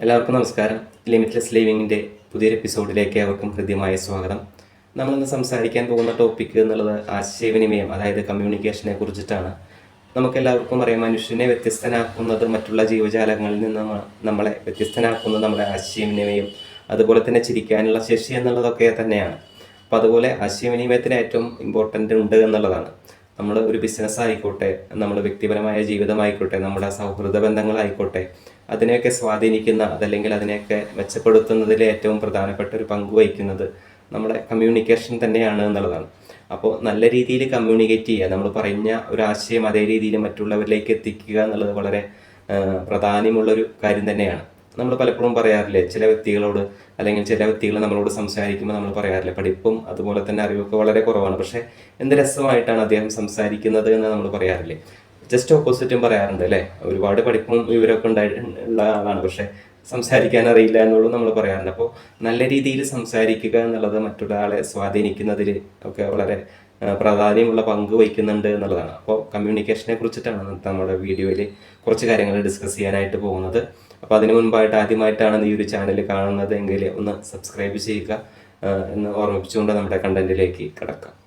എല്ലാവർക്കും നമസ്കാരം. ലിമിറ്റ്ലെസ് ലിവിങ്ങിന്റെ പുതിയൊരു എപ്പിസോഡിലേക്ക് അവർക്കും ഹൃദ്യമായ സ്വാഗതം. നമ്മളിന്ന് സംസാരിക്കാൻ പോകുന്ന ടോപ്പിക് എന്നുള്ളത് ആശയവിനിമയം അതായത് കമ്മ്യൂണിക്കേഷനെ കുറിച്ചിട്ടാണ്. നമുക്കെല്ലാവർക്കും അറിയാം മനുഷ്യനെ വ്യത്യസ്തനാക്കുന്നത് മറ്റുള്ള ജീവജാലങ്ങളിൽ നിന്ന് നമ്മ- നമ്മളെ വ്യത്യസ്തനാക്കുന്നത് നമ്മുടെ ആശയവിനിമയം അതുപോലെ തന്നെ ചിരിക്കാനുള്ള ശേഷി എന്നുള്ളതൊക്കെ തന്നെയാണ്. അപ്പോൾ അതുപോലെ ആശയവിനിമയത്തിന് ഏറ്റവും ഇമ്പോർട്ടന്റ് ഉണ്ട് എന്നുള്ളതാണ്. നമ്മൾ ഒരു ബിസിനസ് ആയിക്കോട്ടെ നമ്മൾ വ്യക്തിപരമായ ജീവിതമായിക്കോട്ടെ നമ്മുടെ സൗഹൃദ ബന്ധങ്ങളായിക്കോട്ടെ അതിനെയൊക്കെ സ്വാധീനിക്കുന്ന അതല്ലെങ്കിൽ അതിനെയൊക്കെ മെച്ചപ്പെടുത്തുന്നതിൽ ഏറ്റവും പ്രധാനപ്പെട്ട ഒരു പങ്ക് വഹിക്കുന്നത് നമ്മുടെ കമ്മ്യൂണിക്കേഷൻ തന്നെയാണ് എന്നുള്ളതാണ്. അപ്പോൾ നല്ല രീതിയിൽ കമ്മ്യൂണിക്കേറ്റ് ചെയ്യുക നമ്മൾ പറഞ്ഞ ഒരു ആശയം അതേ രീതിയിൽ മറ്റുള്ളവരിലേക്ക് എത്തിക്കുക എന്നുള്ളത് വളരെ പ്രാധാന്യമുള്ളൊരു കാര്യം തന്നെയാണ്. നമ്മൾ പലപ്പോഴും പറയാറില്ലേ ചില വ്യക്തികളോട് അല്ലെങ്കിൽ ചില വ്യക്തികൾ നമ്മളോട് സംസാരിക്കുമ്പോൾ നമ്മൾ പറയാറില്ല പഠിപ്പും അതുപോലെ തന്നെ അറിവൊക്കെ വളരെ കുറവാണ്. പക്ഷേ എന്ത് രസമായിട്ടാണ് അദ്ദേഹം സംസാരിക്കുന്നത് എന്ന് നമ്മൾ പറയാറില്ലേ? ജസ്റ്റ് ഓപ്പോസിറ്റും പറയാറുണ്ട് അല്ലേ? ഒരുപാട് പഠിപ്പും വിവരമൊക്കെ ഉണ്ടായി ഉള്ള ആളാണ്. പക്ഷെ സംസാരിക്കാൻ അറിയില്ല എന്നുള്ളത് നമ്മൾ പറയാറുണ്ട്. അപ്പോൾ നല്ല രീതിയിൽ സംസാരിക്കുക എന്നുള്ളത് മറ്റൊരാളെ സ്വാധീനിക്കുന്നതിൽ ഒക്കെ വളരെ പ്രാധാന്യമുള്ള പങ്ക് വഹിക്കുന്നുണ്ട് എന്നുള്ളതാണ്. അപ്പോൾ കമ്മ്യൂണിക്കേഷനെ കുറിച്ചിട്ടാണ് നമ്മുടെ വീഡിയോയിൽ കുറച്ച് കാര്യങ്ങൾ ഡിസ്കസ് ചെയ്യാനായിട്ട് പോകുന്നത്. അപ്പോൾ അതിന് മുൻപായിട്ട് ആദ്യമായിട്ടാണ് ഈ ഒരു ചാനൽ കാണുന്നത് എങ്കിൽ ഒന്ന് സബ്സ്ക്രൈബ് ചെയ്യുക എന്ന് ഓർമ്മിപ്പിച്ചുകൊണ്ട് നമ്മുടെ കണ്ടന്റിലേക്ക് കിടക്കാം.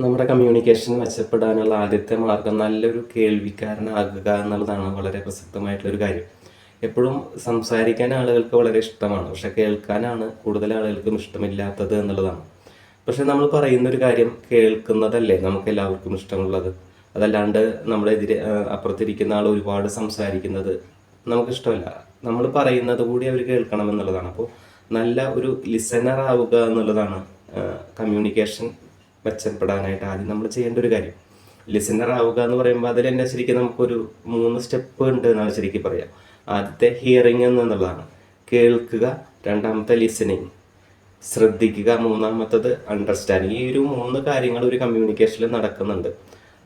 നമ്മുടെ കമ്മ്യൂണിക്കേഷൻ മെച്ചപ്പെടാനുള്ള ആദ്യത്തെ മാർഗം നല്ലൊരു കേൾവിക്കാരനാകുക എന്നുള്ളതാണ് വളരെ പ്രസക്തമായിട്ടുള്ളൊരു കാര്യം. എപ്പോഴും സംസാരിക്കാൻ ആളുകൾക്ക് വളരെ ഇഷ്ടമാണ്. പക്ഷെ കേൾക്കാനാണ് കൂടുതൽ ആളുകൾക്കും ഇഷ്ടമില്ലാത്തത് എന്നുള്ളതാണ്. പക്ഷെ നമ്മൾ പറയുന്ന ഒരു കാര്യം കേൾക്കുന്നതല്ലേ നമുക്ക് എല്ലാവർക്കും ഇഷ്ടമുള്ളത്? അതല്ലാണ്ട് നമ്മളെതിരെ അപ്പുറത്തിരിക്കുന്ന ആൾ ഒരുപാട് സംസാരിക്കുന്നത് നമുക്കിഷ്ടമല്ല. നമ്മൾ പറയുന്നത് കൂടി അവർ കേൾക്കണം എന്നുള്ളതാണ്. അപ്പോൾ നല്ല ഒരു ലിസണർ ആവുക എന്നുള്ളതാണ് കമ്മ്യൂണിക്കേഷൻ മെച്ചപ്പെടാനായിട്ട് ആദ്യം നമ്മൾ ചെയ്യേണ്ട ഒരു കാര്യം. ലിസണർ ആവുക എന്ന് പറയുമ്പോൾ അതിൽ തന്നെ ശരിക്കും നമുക്കൊരു മൂന്ന് സ്റ്റെപ്പ് ഉണ്ട് എന്നാണ് ശരിക്കും പറയാം. ആദ്യത്തെ ഹിയറിംഗ് എന്നുള്ളതാണ്. കേൾക്കുക രണ്ടാമത്തെ ലിസണിങ് ശ്രദ്ധിക്കുക മൂന്നാമത്തത് അണ്ടർസ്റ്റാൻഡിങ് ഈ ഒരു മൂന്ന് കാര്യങ്ങൾ ഒരു കമ്മ്യൂണിക്കേഷനിൽ നടക്കുന്നുണ്ട്.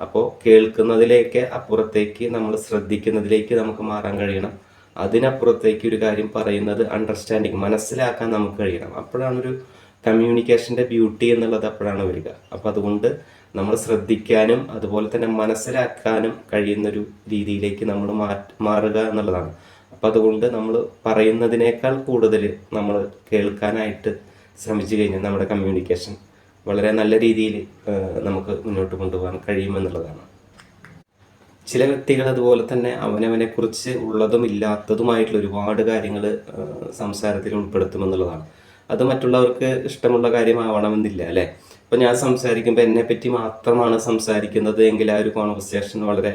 അപ്പോൾ കേൾക്കുന്നതിലേക്ക് അപ്പുറത്തേക്ക് നമ്മൾ ശ്രദ്ധിക്കുന്നതിലേക്ക് നമുക്ക് മാറാൻ കഴിയണം. അതിനപ്പുറത്തേക്ക് ഒരു കാര്യം പറയുന്നത് അണ്ടർസ്റ്റാൻഡിങ് മനസ്സിലാക്കാൻ നമുക്ക് കഴിയണം. അപ്പോഴാണ് ഒരു കമ്മ്യൂണിക്കേഷന്റെ ബ്യൂട്ടി എന്നുള്ളത് അപ്പോഴാണ് വരിക. അപ്പോൾ അതുകൊണ്ട് നമ്മൾ ശ്രദ്ധിക്കാനും അതുപോലെ തന്നെ മനസ്സിലാക്കാനും കഴിയുന്നൊരു രീതിയിലേക്ക് നമ്മൾ മാറുക എന്നുള്ളതാണ്. അപ്പോൾ അതുകൊണ്ട് നമ്മൾ പറയുന്നതിനേക്കാൾ കൂടുതൽ നമ്മൾ കേൾക്കാനായിട്ട് ശ്രമിച്ചു കഴിഞ്ഞാൽ നമ്മുടെ കമ്മ്യൂണിക്കേഷൻ വളരെ നല്ല രീതിയിൽ നമുക്ക് മുന്നോട്ട് കൊണ്ടുപോകാൻ കഴിയുമെന്നുള്ളതാണ് ചില വ്യക്തികൾ അതുപോലെ തന്നെ അവനവനെ കുറിച്ച് ഉള്ളതും ഇല്ലാത്തതുമായിട്ടുള്ള ഒരുപാട് കാര്യങ്ങൾ സംസാരത്തിൽ ഉൾപ്പെടുത്തുമെന്നുള്ളതാണ് അത് മറ്റുള്ളവർക്ക് ഇഷ്ടമുള്ള കാര്യമാവണമെന്നില്ല അല്ലേ? അപ്പോൾ ഞാൻ സംസാരിക്കുമ്പോൾ എന്നെ പറ്റി മാത്രമാണ് സംസാരിക്കുന്നത് എങ്കിൽ ആ ഒരു കോൺവെർസേഷൻ വളരെ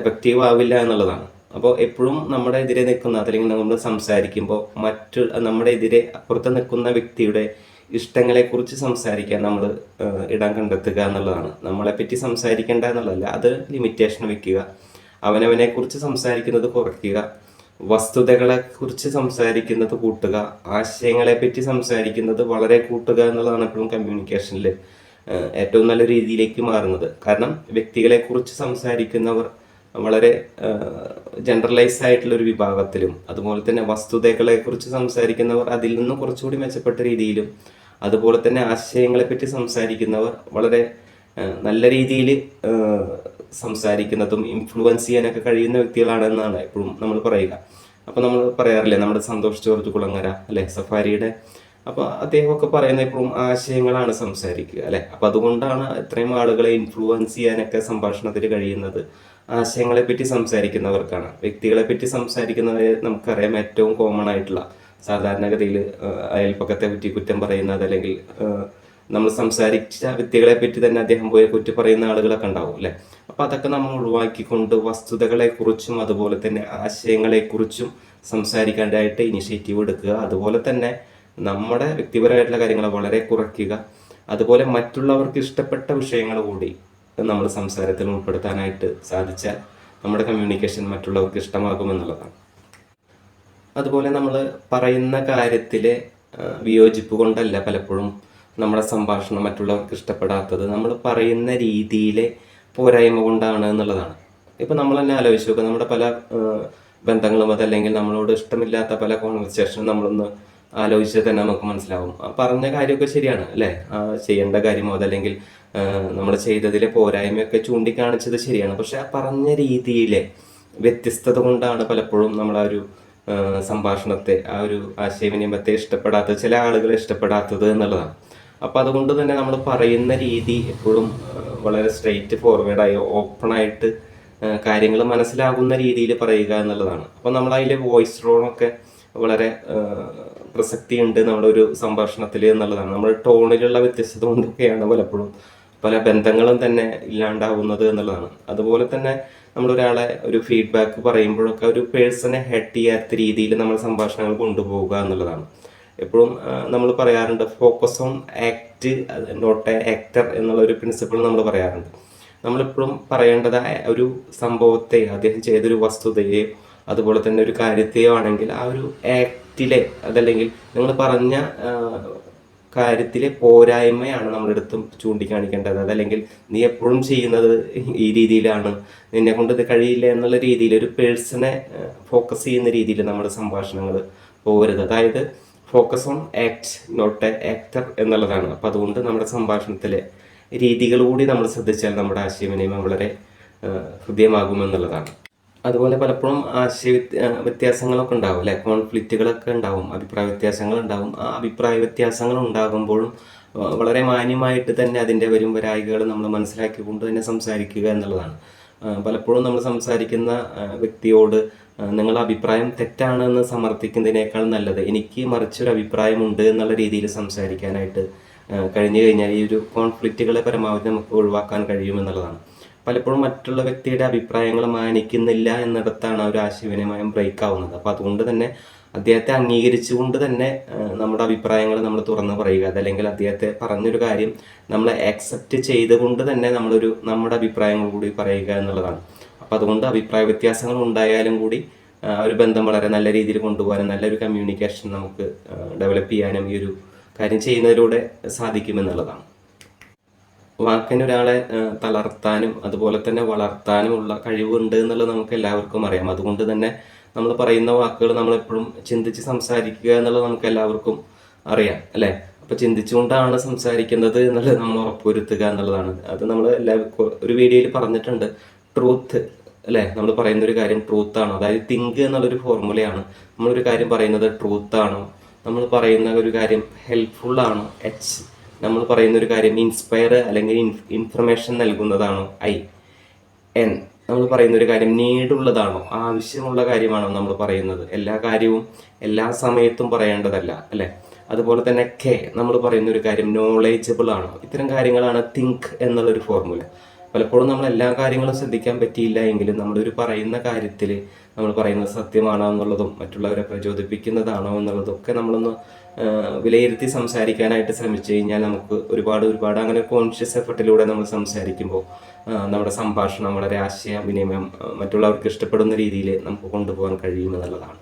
എഫക്റ്റീവ് ആവില്ല എന്നുള്ളതാണ്. അപ്പോൾ എപ്പോഴും നമ്മുടെ എതിരെ നിൽക്കുന്ന അല്ലെങ്കിൽ നമ്മൾ സംസാരിക്കുമ്പോൾ മറ്റു നമ്മുടെ എതിരെ അപ്പുറത്ത് നിൽക്കുന്ന വ്യക്തിയുടെ ഇഷ്ടങ്ങളെക്കുറിച്ച് സംസാരിക്കാൻ നമ്മൾ ഇടം കണ്ടെത്തുക എന്നുള്ളതാണ്. നമ്മളെ പറ്റി സംസാരിക്കേണ്ട എന്നുള്ളതല്ല അത് ലിമിറ്റേഷൻ വെക്കുക. അവനവനെ കുറിച്ച് സംസാരിക്കുന്നത് കുറയ്ക്കുക. വസ്തുതകളെ കുറിച്ച് സംസാരിക്കുന്നത് കൂട്ടുക ആശയങ്ങളെ പറ്റി സംസാരിക്കുന്നത് വളരെ കൂട്ടുക എന്നുള്ളതാണ് എപ്പോഴും കമ്മ്യൂണിക്കേഷനിൽ ഏറ്റവും നല്ല രീതിയിലേക്ക് മാറുന്നത്. കാരണം വ്യക്തികളെ കുറിച്ച് സംസാരിക്കുന്നവർ വളരെ ജനറലൈസ് ആയിട്ടുള്ള ഒരു വിഭാഗത്തിലും അതുപോലെ തന്നെ വസ്തുതകളെ കുറിച്ച് സംസാരിക്കുന്നവർ അതിൽ നിന്ന് കുറച്ചുകൂടി മെച്ചപ്പെട്ട രീതിയിലും അതുപോലെ തന്നെ ആശയങ്ങളെ പറ്റി സംസാരിക്കുന്നവർ വളരെ നല്ല രീതിയിൽ സംസാരിക്കുന്നതും ഇൻഫ്ലുവൻസ് ചെയ്യാനൊക്കെ കഴിയുന്ന വ്യക്തികളാണെന്നാണ് എപ്പോഴും നമ്മൾ പറയുക. അപ്പോൾ നമ്മൾ പറയാറില്ലേ നമ്മുടെ സന്തോഷ് ജോർജ് കുളങ്ങര അല്ലെ സഫാരിയുടെ. അപ്പോൾ അദ്ദേഹമൊക്കെ പറയുന്ന എപ്പോഴും ആശയങ്ങളാണ് സംസാരിക്കുക അല്ലെ? അപ്പോൾ അതുകൊണ്ടാണ് ഇത്രയും ആളുകളെ ഇൻഫ്ലുവൻസ് ചെയ്യാനൊക്കെ സംഭാഷണത്തിൽ കഴിയുന്നത്. ആശയങ്ങളെ പറ്റി സംസാരിക്കുന്നവർക്കാണ്. വ്യക്തികളെ പറ്റി സംസാരിക്കുന്നവരെ നമുക്കറിയാം ഏറ്റവും കോമൺ ആയിട്ടുള്ള സാധാരണഗതിയിൽ അയൽപ്പക്കത്തെ പറ്റി കുറ്റം പറയുന്നത് അല്ലെങ്കിൽ നമ്മൾ സംസാരിച്ച വ്യക്തികളെ പറ്റി തന്നെ അദ്ദേഹം പോയി കുറ്റി പറയുന്ന ആളുകളൊക്കെ ഉണ്ടാവും അല്ലെ? അപ്പൊ അതൊക്കെ നമ്മൾ ഒഴിവാക്കിക്കൊണ്ട് വസ്തുതകളെ കുറിച്ചും അതുപോലെ തന്നെ ആശയങ്ങളെ കുറിച്ചും സംസാരിക്കാനായിട്ട് ഇനിഷ്യേറ്റീവ് എടുക്കുക. അതുപോലെ തന്നെ നമ്മുടെ വ്യക്തിപരമായിട്ടുള്ള കാര്യങ്ങൾ വളരെ കുറയ്ക്കുക. അതുപോലെ മറ്റുള്ളവർക്ക് ഇഷ്ടപ്പെട്ട വിഷയങ്ങൾ കൂടി നമ്മൾ സംസാരത്തിൽ ഉൾപ്പെടുത്താനായിട്ട് സാധിച്ചാൽ നമ്മുടെ കമ്മ്യൂണിക്കേഷൻ മറ്റുള്ളവർക്ക് ഇഷ്ടമാകുമെന്നുള്ളതാണ് അതുപോലെ നമ്മൾ പറയുന്ന കാര്യത്തിലെ ആ, വിയോജിപ്പ് കൊണ്ടല്ല പലപ്പോഴും നമ്മുടെ സംഭാഷണം മറ്റുള്ളവർക്ക് ഇഷ്ടപ്പെടാത്തത് നമ്മൾ പറയുന്ന രീതിയിലെ പോരായ്മ കൊണ്ടാണ് എന്നുള്ളതാണ്. ഇപ്പം നമ്മൾ തന്നെ ആലോചിച്ച് നോക്കുക നമ്മുടെ പല ബന്ധങ്ങളും അതല്ലെങ്കിൽ നമ്മളോട് ഇഷ്ടമില്ലാത്ത പല കോൺവെർസേഷനും നമ്മളൊന്ന് ആലോചിച്ചാൽ തന്നെ നമുക്ക് മനസ്സിലാവും. പറഞ്ഞ കാര്യമൊക്കെ ശരിയാണ് അല്ലേ? ചെയ്യേണ്ട കാര്യമോ അതല്ലെങ്കിൽ നമ്മൾ ചെയ്തതിലെ പോരായ്മയൊക്കെ ചൂണ്ടിക്കാണിച്ചത് ശരിയാണ്. പക്ഷെ ആ പറഞ്ഞ രീതിയിലെ വ്യത്യസ്തത കൊണ്ടാണ് പലപ്പോഴും നമ്മൾ ആ ഒരു സംഭാഷണത്തെ ആ ഒരു ആശയവിനിമയത്തെ ഇഷ്ടപ്പെടാത്തത് ചില ആളുകളെ ഇഷ്ടപ്പെടാത്തത് എന്നുള്ളതാണ്. അപ്പോൾ അതുകൊണ്ട് തന്നെ നമ്മൾ പറയുന്ന രീതി എപ്പോഴും വളരെ സ്ട്രെയിറ്റ് ഫോർവേഡായി ഓപ്പണായിട്ട് കാര്യങ്ങൾ മനസ്സിലാകുന്ന രീതിയിൽ പറയുക എന്നുള്ളതാണ്. അപ്പോൾ നമ്മൾ അതിലെ വോയിസ് ടോണൊക്കെ വളരെ പ്രസക്തിയുണ്ട് നമ്മുടെ ഒരു സംഭാഷണത്തിൽ എന്നുള്ളതാണ്. നമ്മുടെ ടോണിലുള്ള വ്യത്യസ്തത കൊണ്ടൊക്കെയാണ് പലപ്പോഴും പല ബന്ധങ്ങളും തന്നെ ഇല്ലാണ്ടാവുന്നത് എന്നുള്ളതാണ്. അതുപോലെ തന്നെ നമ്മളൊരാളെ ഒരു ഫീഡ്ബാക്ക് പറയുമ്പോഴൊക്കെ ഒരു പേഴ്സണെ ഹെഡ് ചെയ്യാത്ത രീതിയിൽ നമ്മൾ സംഭാഷണങ്ങൾ കൊണ്ടുപോവുക എന്നുള്ളതാണ്. എപ്പോഴും നമ്മൾ പറയാറുണ്ട് focus on act not a actor എന്നുള്ള ഒരു പ്രിൻസിപ്പിൾ നമ്മൾ പറയാറുണ്ട്. നമ്മളെപ്പോഴും പറയേണ്ടത് ഒരു സംഭവത്തെ അദ്ദേഹം ചെയ്തൊരു വസ്തുതയെ അതുപോലെ തന്നെ ഒരു കാര്യത്തെയോ ആണെങ്കിൽ ആ ഒരു ആക്റ്റിലെ അതല്ലെങ്കിൽ നിങ്ങൾ പറഞ്ഞ കാര്യത്തിലെ പോരായ്മയാണ് നമ്മളെടുത്തും ചൂണ്ടിക്കാണിക്കേണ്ടത്. അതല്ലെങ്കിൽ നീ എപ്പോഴും ചെയ്യുന്നത് ഈ രീതിയിലാണ് നിന്നെ കൊണ്ട് ഇത് കഴിയില്ല എന്നുള്ള രീതിയിൽ ഒരു പേഴ്സണെ ഫോക്കസ് ചെയ്യുന്ന രീതിയിൽ നമ്മുടെ സംഭാഷണങ്ങൾ പോകരുത്. അതായത് focus on act not a actor എന്നുള്ളതാണ്. അപ്പോൾ അതുകൊണ്ട് നമ്മുടെ സംഭാഷണത്തിലെ രീതികൾ കൂടി നമ്മൾ ശ്രദ്ധിച്ചാൽ നമ്മുടെ ആശയവിനിമയം വളരെ ഹൃദ്യമാകുമെന്നുള്ളതാണ് അതുപോലെ പലപ്പോഴും ആശയ വ്യത്യാസങ്ങളൊക്കെ ഉണ്ടാവും അല്ലെ? കോൺഫ്ലിക്റ്റുകളൊക്കെ ഉണ്ടാവും അഭിപ്രായ വ്യത്യാസങ്ങൾ ഉണ്ടാവും. ആ അഭിപ്രായ വ്യത്യാസങ്ങൾ ഉണ്ടാകുമ്പോഴും വളരെ മാന്യമായിട്ട് തന്നെ അതിന്റെ വരും വരായികൾ നമ്മൾ മനസ്സിലാക്കിക്കൊണ്ട് തന്നെ സംസാരിക്കുക എന്നുള്ളതാണ്. പലപ്പോഴും നമ്മൾ സംസാരിക്കുന്ന വ്യക്തിയോട് നിങ്ങളുടെ അഭിപ്രായം തെറ്റാണെന്ന് സമർത്ഥിക്കുന്നതിനേക്കാൾ നല്ലത്. എനിക്ക് മറിച്ചൊരു അഭിപ്രായമുണ്ട് എന്നുള്ള രീതിയിൽ സംസാരിക്കാനായിട്ട് കഴിഞ്ഞു കഴിഞ്ഞാൽ ഈ ഒരു കോൺഫ്ലിക്റ്റുകളെ പരമാവധി നമുക്ക് ഒഴിവാക്കാൻ കഴിയുമെന്നുള്ളതാണ്. പലപ്പോഴും മറ്റുള്ള വ്യക്തിയുടെ അഭിപ്രായങ്ങൾ മാനിക്കുന്നില്ല എന്നിടത്താണ് ഒരു ആശയവിനിമയം ബ്രേക്ക് ആവുന്നത് അപ്പോൾ അതുകൊണ്ട് തന്നെ അദ്ദേഹത്തെ അംഗീകരിച്ചുകൊണ്ട് തന്നെ നമ്മുടെ അഭിപ്രായങ്ങൾ നമ്മൾ തുറന്ന് പറയുക. അതല്ലെങ്കിൽ അദ്ദേഹത്തെ പറഞ്ഞൊരു കാര്യം നമ്മൾ ആക്സെപ്റ്റ് ചെയ്തുകൊണ്ട് തന്നെ നമ്മളൊരു നമ്മുടെ അഭിപ്രായങ്ങൾ കൂടി പറയുക എന്നുള്ളതാണ്. അപ്പോൾ അതുകൊണ്ട് അഭിപ്രായ വ്യത്യാസങ്ങൾ ഉണ്ടായാലും കൂടി ഒരു ബന്ധം വളരെ നല്ല രീതിയിൽ കൊണ്ടുപോകാനും നല്ലൊരു കമ്മ്യൂണിക്കേഷൻ നമുക്ക് ഡെവലപ്പ് ചെയ്യാനും ഈ ഒരു കാര്യം ചെയ്യുന്നതിലൂടെ സാധിക്കുമെന്നുള്ളതാണ്. വാക്കിന് ഒരാളെ തളർത്താനും അതുപോലെ തന്നെ വളർത്താനും ഉള്ള കഴിവുണ്ട് എന്നുള്ളത് നമുക്ക് എല്ലാവർക്കും അറിയാം. അതുകൊണ്ട് തന്നെ നമ്മൾ പറയുന്ന വാക്കുകൾ നമ്മളെപ്പോഴും ചിന്തിച്ച് സംസാരിക്കുക എന്നുള്ളത് നമുക്ക് എല്ലാവർക്കും അറിയാം അല്ലേ? അപ്പോൾ ചിന്തിച്ചുകൊണ്ടാണ് സംസാരിക്കുന്നത് എന്നുള്ളത് നമ്മൾ ഉറപ്പുവരുത്തുക എന്നുള്ളതാണ്. അത് നമ്മൾ എല്ലാവർക്കും ഒരു വീഡിയോയിൽ പറഞ്ഞിട്ടുണ്ട്. ട്രൂത്ത് അല്ലേ? നമ്മൾ പറയുന്ന ഒരു കാര്യം ട്രൂത്ത് ആണോ? അതായത് തിങ്ക് എന്നുള്ളൊരു ഫോർമുലയാണ് നമ്മളൊരു കാര്യം പറയുന്നത് ട്രൂത്ത് ആണോ? നമ്മൾ പറയുന്ന ഒരു കാര്യം ഹെൽപ്ഫുൾ ആണോ? എച്ച് നമ്മൾ പറയുന്ന ഒരു കാര്യം ഇൻസ്പയർ അല്ലെങ്കിൽ ഇൻഫർമേഷൻ നൽകുന്നതാണോ? ഐ എൻ നമ്മൾ പറയുന്ന ഒരു കാര്യം നീടുള്ളതാണോ? ആവശ്യമുള്ള കാര്യമാണോ നമ്മൾ പറയുന്നത്? എല്ലാ കാര്യവും എല്ലാ സമയത്തും പറയേണ്ടതല്ല അല്ലെ? അതുപോലെ തന്നെ കെ നമ്മൾ പറയുന്ന ഒരു കാര്യം നോളേജബിൾ ആണോ? ഇത്തരം കാര്യങ്ങളാണ് തിങ്ക് എന്നുള്ളൊരു ഫോർമുല പലപ്പോഴും നമ്മൾ എല്ലാ കാര്യങ്ങളും ശ്രദ്ധിക്കാൻ പറ്റിയില്ല എങ്കിലും നമ്മളൊരു പറയുന്ന കാര്യത്തിൽ നമ്മൾ പറയുന്നത് സത്യമാണോ എന്നുള്ളതും മറ്റുള്ളവരെ പ്രചോദിപ്പിക്കുന്നതാണോ എന്നുള്ളതും ഒക്കെ നമ്മളൊന്ന് വിലയിരുത്തി സംസാരിക്കാനായിട്ട് ശ്രമിച്ചു കഴിഞ്ഞാൽ നമുക്ക് ഒരുപാട് ഒരുപാട് അങ്ങനെ കോൺഷ്യസ് എഫർട്ടിലൂടെ നമ്മൾ സംസാരിക്കുമ്പോൾ നമ്മുടെ സംഭാഷണം വളരെ ആശയ വിനിമയം മറ്റുള്ളവർക്ക് ഇഷ്ടപ്പെടുന്ന രീതിയിൽ നമുക്ക് കൊണ്ടുപോകാൻ കഴിയുമെന്നുള്ളതാണ്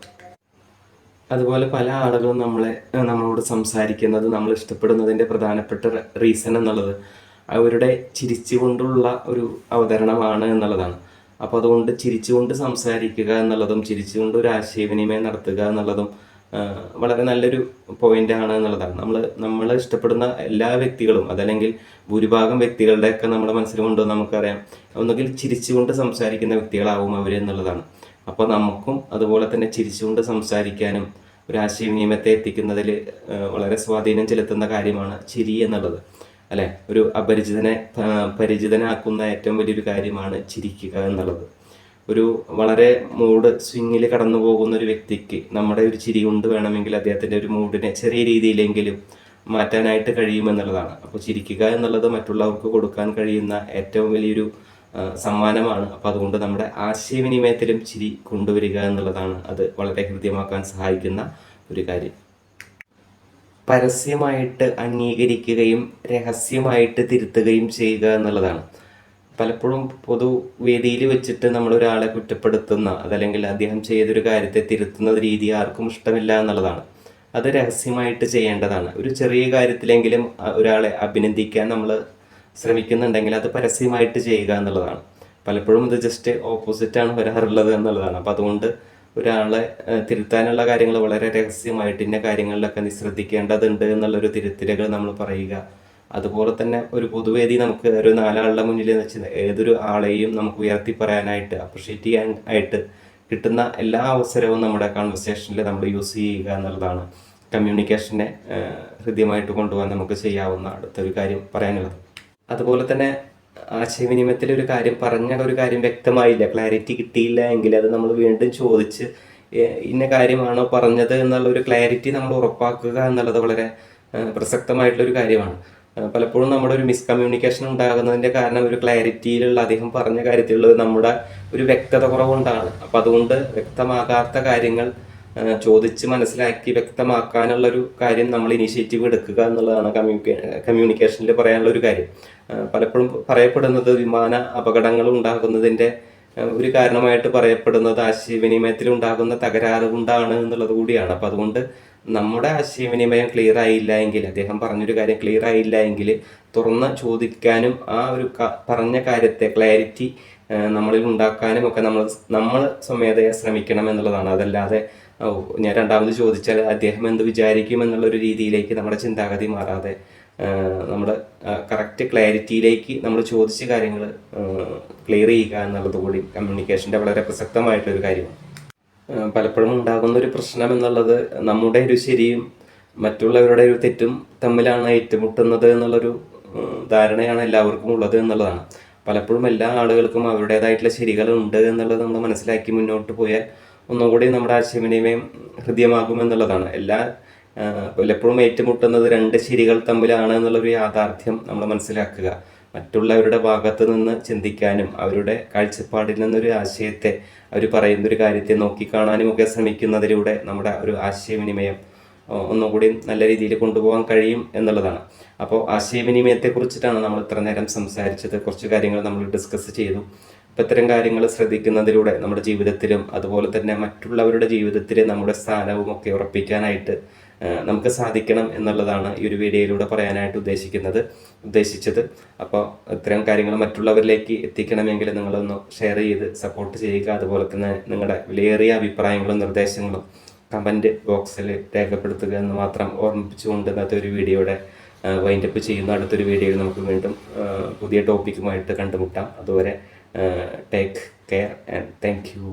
അതുപോലെ പല ആളുകളും നമ്മളെ നമ്മളോട് സംസാരിക്കുന്നത് നമ്മൾ ഇഷ്ടപ്പെടുന്നതിന്റെ പ്രധാനപ്പെട്ട റീസൺ എന്നുള്ളത് അവരുടെ ചിരിച്ചുകൊണ്ടുള്ള ഒരു അവതരണമാണ് എന്നുള്ളതാണ്. അപ്പോൾ അതുകൊണ്ട് ചിരിച്ചുകൊണ്ട് സംസാരിക്കുക എന്നുള്ളതും ചിരിച്ചുകൊണ്ട് ഒരു ആശയവിനിമയം നടത്തുക എന്നുള്ളതും വളരെ നല്ലൊരു പോയിന്റ് ആണ് എന്നുള്ളതാണ്. നമ്മൾ നമ്മൾ ഇഷ്ടപ്പെടുന്ന എല്ലാ വ്യക്തികളും അതല്ലെങ്കിൽ ഭൂരിഭാഗം വ്യക്തികളുടെയൊക്കെ നമ്മുടെ മനസ്സിൽ കൊണ്ടുവന്ന് നമുക്കറിയാം. ഒന്നുകിൽ ചിരിച്ചുകൊണ്ട് സംസാരിക്കുന്ന വ്യക്തികളാവും അവർ എന്നുള്ളതാണ്. അപ്പോൾ നമുക്കും അതുപോലെ തന്നെ ചിരിച്ചുകൊണ്ട് സംസാരിക്കാനും ഒരു ആശയവിനിമയത്തെ എത്തിക്കുന്നതിൽ വളരെ സ്വാധീനം ചെലുത്തുന്ന കാര്യമാണ് ചിരി എന്നുള്ളത്. അല്ലെ? ഒരു അപരിചിതനെ പരിചിതനാക്കുന്ന ഏറ്റവും വലിയൊരു കാര്യമാണ് ചിരിക്കുക എന്നുള്ളത്. ഒരു വളരെ മൂഡ് സ്വിങ്ങിൽ കടന്നു പോകുന്ന ഒരു വ്യക്തിക്ക് നമ്മുടെ ഒരു ചിരി കൊണ്ട് വേണമെങ്കിൽ അദ്ദേഹത്തിന്റെ ഒരു മൂഡിനെ ചെറിയ രീതിയിലെങ്കിലും മാറ്റാനായിട്ട് കഴിയുമെന്നുള്ളതാണ് അപ്പോൾ ചിരിക്കുക എന്നുള്ളത് മറ്റുള്ളവർക്ക് കൊടുക്കാൻ കഴിയുന്ന ഏറ്റവും വലിയൊരു സമ്മാനമാണ്. അപ്പോൾ അതുകൊണ്ട് നമ്മുടെ ആശയവിനിമയത്തിലും ചിരി കൊണ്ടുവരിക എന്നുള്ളതാണ് അത് വളരെ ഹൃദ്യമാക്കാൻ സഹായിക്കുന്ന ഒരു കാര്യം. പരസ്യമായിട്ട് അംഗീകരിക്കുകയും രഹസ്യമായിട്ട് തിരുത്തുകയും ചെയ്യുക എന്നുള്ളതാണ്. പലപ്പോഴും പൊതുവേദിയിൽ വെച്ചിട്ട് നമ്മൾ ഒരാളെ കുറ്റപ്പെടുത്തുന്ന അതല്ലെങ്കിൽ അദ്ദേഹം ചെയ്തൊരു കാര്യത്തെ തിരുത്തുന്ന രീതി ആർക്കും ഇഷ്ടമില്ല എന്നുള്ളതാണ്. അത് രഹസ്യമായിട്ട് ചെയ്യേണ്ടതാണ്. ഒരു ചെറിയ കാര്യത്തിലെങ്കിലും ഒരാളെ അഭിനന്ദിക്കാൻ നമ്മൾ ശ്രമിക്കുന്നുണ്ടെങ്കിൽ അത് പരസ്യമായിട്ട് ചെയ്യുക എന്നുള്ളതാണ്. പലപ്പോഴും ഇത് ജസ്റ്റ് ഓപ്പോസിറ്റാണ് വരാറുള്ളത് എന്നുള്ളതാണ്. അപ്പം അതുകൊണ്ട് ഒരാളെ തിരുത്താനുള്ള കാര്യങ്ങൾ വളരെ രഹസ്യമായിട്ട് ഇന്ന കാര്യങ്ങളിലൊക്കെ നീ ശ്രദ്ധിക്കേണ്ടതുണ്ട് എന്നുള്ളൊരു തിരുത്തലുകൾ നമ്മൾ പറയുക. അതുപോലെ തന്നെ ഒരു പൊതുവേദി നമുക്ക് ഒരു നാലാളുടെ മുന്നിൽ വെച്ച് ഏതൊരു ആളെയും നമുക്ക് ഉയർത്തി പറയാനായിട്ട് അപ്രിഷ്യേറ്റ് ചെയ്യാൻ ആയിട്ട് കിട്ടുന്ന എല്ലാ അവസരവും നമ്മുടെ കോൺവെർസേഷനിൽ നമ്മൾ യൂസ് ചെയ്യുക എന്നുള്ളതാണ്. കമ്മ്യൂണിക്കേഷനെ ഹൃദ്യമായിട്ട് കൊണ്ടുപോകാൻ നമുക്ക് ചെയ്യാവുന്ന അടുത്തൊരു കാര്യം പറയാനുള്ളത്. അതുപോലെ തന്നെ ആശയവിനിമയത്തിൽ ഒരു കാര്യം പറഞ്ഞ ഒരു കാര്യം വ്യക്തമായില്ല. ക്ലാരിറ്റി കിട്ടിയില്ല എങ്കിൽ അത് നമ്മൾ വീണ്ടും ചോദിച്ച് ഇന്ന കാര്യമാണോ പറഞ്ഞത് എന്നുള്ള ഒരു ക്ലാരിറ്റി നമ്മൾ ഉറപ്പാക്കുക എന്നുള്ളത് വളരെ ഏഹ് പ്രസക്തമായിട്ടുള്ള ഒരു കാര്യമാണ് പലപ്പോഴും നമ്മുടെ ഒരു മിസ്കമ്മ്യൂണിക്കേഷൻ ഉണ്ടാകുന്നതിന്റെ കാരണം ഒരു ക്ലാരിറ്റിയിലുള്ള അദ്ദേഹം പറഞ്ഞ കാര്യത്തിലുള്ള നമ്മുടെ ഒരു വ്യക്തത കുറവുകൊണ്ടാണ് അപ്പം അതുകൊണ്ട് വ്യക്തമാകാത്ത കാര്യങ്ങൾ ചോദിച്ച് മനസ്സിലാക്കി വ്യക്തമാക്കാനുള്ള ഒരു കാര്യം നമ്മൾ ഇനീഷ്യേറ്റീവ് എടുക്കുക എന്നുള്ളതാണ് കമ്മ്യൂണിക്കേ കമ്മ്യൂണിക്കേഷനിൽ പറയാനുള്ള ഒരു കാര്യം പലപ്പോഴും പറയപ്പെടുന്നത് വിമാന അപകടങ്ങൾ ഉണ്ടാകുന്നതിന്റെ ഒരു കാരണമായിട്ട് പറയപ്പെടുന്നത് ആശയവിനിമയത്തിൽ ഉണ്ടാകുന്ന തകരാറ് കൊണ്ടാണ് എന്നുള്ളത് കൂടിയാണ്. അപ്പം അതുകൊണ്ട് നമ്മുടെ ആശയവിനിമയം ക്ലിയർ ആയില്ല എങ്കിൽ അദ്ദേഹം പറഞ്ഞൊരു കാര്യം ക്ലിയർ ആയില്ല എങ്കിൽ തുറന്ന് ചോദിക്കാനും ആ ഒരു പറഞ്ഞ കാര്യത്തെ ക്ലാരിറ്റി നമ്മളിൽ ഉണ്ടാക്കാനും ഒക്കെ നമ്മൾ നമ്മൾ സ്വമേധയാ ശ്രമിക്കണം എന്നുള്ളതാണ്. അതല്ലാതെ ഞാൻ രണ്ടാമത് ചോദിച്ചാൽ അദ്ദേഹം എന്ത് വിചാരിക്കും എന്നുള്ള ഒരു രീതിയിലേക്ക് നമ്മുടെ ചിന്താഗതി മാറാതെ നമ്മുടെ കറക്റ്റ് ക്ലാരിറ്റിയിലേക്ക് നമ്മൾ ചോദിച്ച കാര്യങ്ങൾ ക്ലിയർ ചെയ്യുക എന്നുള്ളത് കൂടി കമ്മ്യൂണിക്കേഷന്റെ വളരെ പ്രസക്തമായിട്ടൊരു കാര്യമാണ്. പലപ്പോഴും ഉണ്ടാകുന്ന ഒരു പ്രശ്നം എന്നുള്ളത് നമ്മുടെ ഒരു ശരിയും മറ്റുള്ളവരുടെ ഒരു തെറ്റും തമ്മിലാണ് ഏറ്റുമുട്ടുന്നത് എന്നുള്ളൊരു ധാരണയാണ് എല്ലാവർക്കും ഉള്ളത് എന്നുള്ളതാണ്. പലപ്പോഴും എല്ലാ ആളുകൾക്കും അവരുടേതായിട്ടുള്ള ശരികളുണ്ട് എന്നുള്ളത് നമ്മൾ മനസ്സിലാക്കി മുന്നോട്ട് പോയാൽ ഒന്നും കൂടി നമ്മുടെ ആശയവിനിമയം ഹൃദ്യമാകും എന്നുള്ളതാണ് എല്ലാ പലപ്പോഴും ഏറ്റുമുട്ടുന്നത് രണ്ട് ശരികൾ തമ്മിലാണ് എന്നുള്ളൊരു യാഥാർത്ഥ്യം നമ്മൾ മനസ്സിലാക്കുക. മറ്റുള്ളവരുടെ ഭാഗത്ത് നിന്ന് ചിന്തിക്കാനും അവരുടെ കാഴ്ചപ്പാടിൽ നിന്നൊരു ആശയത്തെ അവർ പറയുന്ന ഒരു കാര്യത്തെ നോക്കിക്കാണാനും ഒക്കെ ശ്രമിക്കുന്നതിലൂടെ നമ്മുടെ ഒരു ആശയവിനിമയം ഒന്നുകൂടി നല്ല രീതിയിൽ കൊണ്ടുപോകാൻ കഴിയും എന്നുള്ളതാണ്. അപ്പോൾ ആശയവിനിമയത്തെക്കുറിച്ചിട്ടാണ് നമ്മൾ ഇത്ര നേരം സംസാരിച്ചത്. കുറച്ച് കാര്യങ്ങൾ നമ്മൾ ഡിസ്കസ് ചെയ്തു. അപ്പോൾ ഇത്തരം കാര്യങ്ങൾ ശ്രദ്ധിക്കുന്നതിലൂടെ നമ്മുടെ ജീവിതത്തിലും അതുപോലെ തന്നെ മറ്റുള്ളവരുടെ ജീവിതത്തിൽ നമ്മുടെ സ്ഥാനവും ഒക്കെ ഉറപ്പിക്കാനായിട്ട് നമുക്ക് സാധിക്കണം എന്നുള്ളതാണ് ഈ ഒരു വീഡിയോയിലൂടെ പറയാനായിട്ട് ഉദ്ദേശിക്കുന്നത് ഉദ്ദേശിച്ചത്. അപ്പോൾ ഇത്തരം കാര്യങ്ങൾ മറ്റുള്ളവരിലേക്ക് എത്തിക്കണമെങ്കിൽ നിങ്ങളൊന്ന് ഷെയർ ചെയ്ത് സപ്പോർട്ട് ചെയ്യുക. അതുപോലെ തന്നെ നിങ്ങളുടെ വിലയേറിയ അഭിപ്രായങ്ങളും നിർദ്ദേശങ്ങളും കമന്റ് ബോക്സിൽ രേഖപ്പെടുത്തുക എന്ന് മാത്രം ഓർമ്മിപ്പിച്ചുകൊണ്ട് ഇന്നത്തെ ഒരു വീഡിയോയുടെ വൈൻഡപ്പ് ചെയ്യുന്ന അടുത്തൊരു വീഡിയോയിൽ നമുക്ക് വീണ്ടും പുതിയ ടോപ്പിക്കുമായിട്ട് കണ്ടുമുട്ടാം. അതുവരെ take care and thank you